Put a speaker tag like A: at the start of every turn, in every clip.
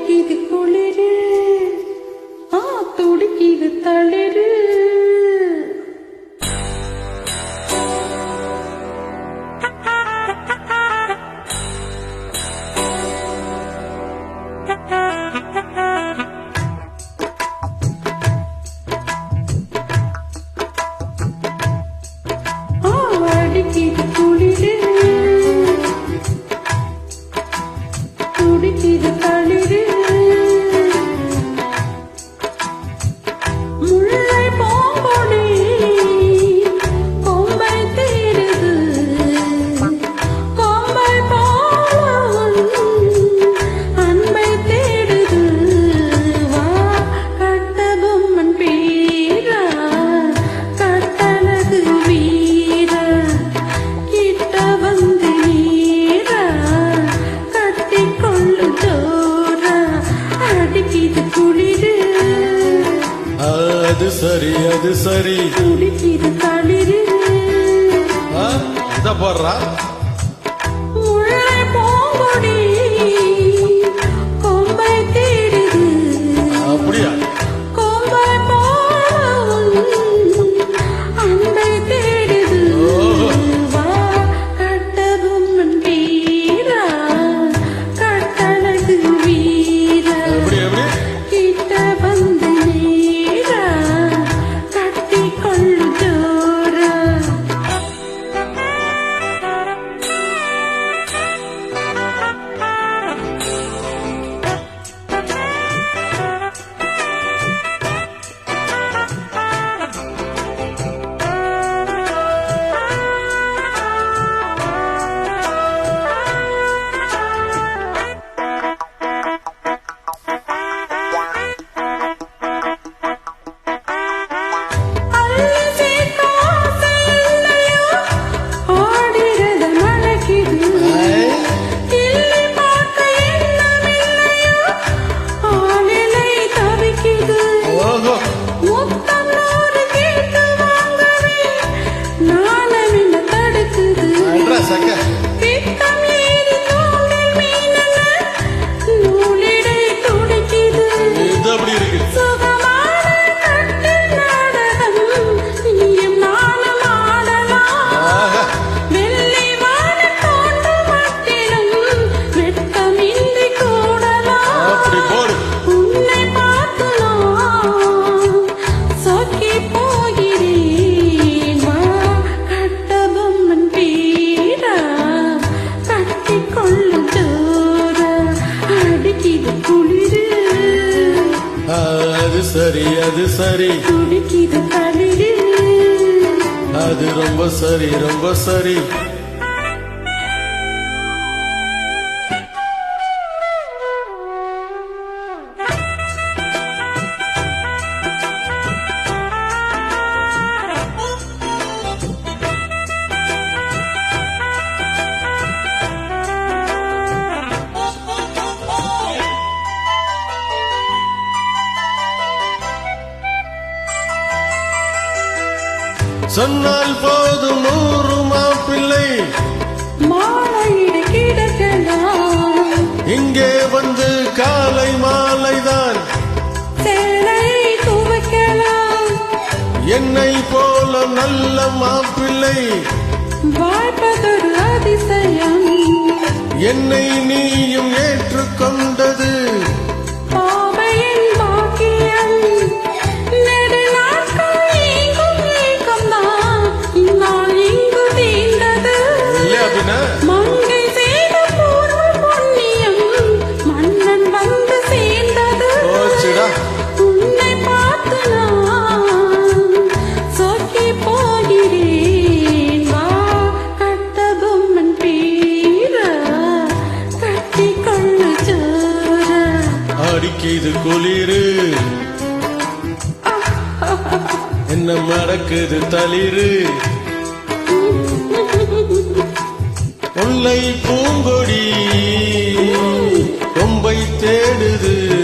A: துடிக்கிது குளிரு. ஆ துடிக்கிது தளிரு.
B: சரி அது சரி.
A: துடிக்குது தளிரு
B: இதா போடுறா. சரி அது சரி. அது ரொம்ப சரி ரொம்ப சரி. சொன்னால் போதும் நூறு மாப்பிள்ளை இங்கே வந்து காலை மாலைதான். என்னை போல நல்ல மாப்பிள்ளை. என்னை நீயும் ஏற்றுக்கொண்டு குளிரு. என்ன மடக்குது தளிரு? உள்ளை பூங்கொடி கொம்பை தேடுது.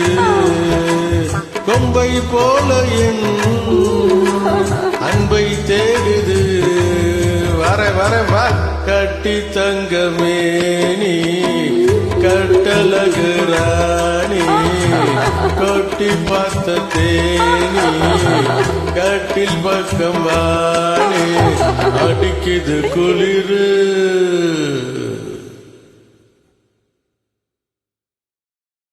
B: கொம்பை போல என் அன்பை தேடுது. வர வர வா. கட்டி தங்கமே நீ. கட்டழகு ராணி
A: கொட்டி பார்த்த தேனி கட்டில் பக்கம் வாணி அடிக்குது குளிர்.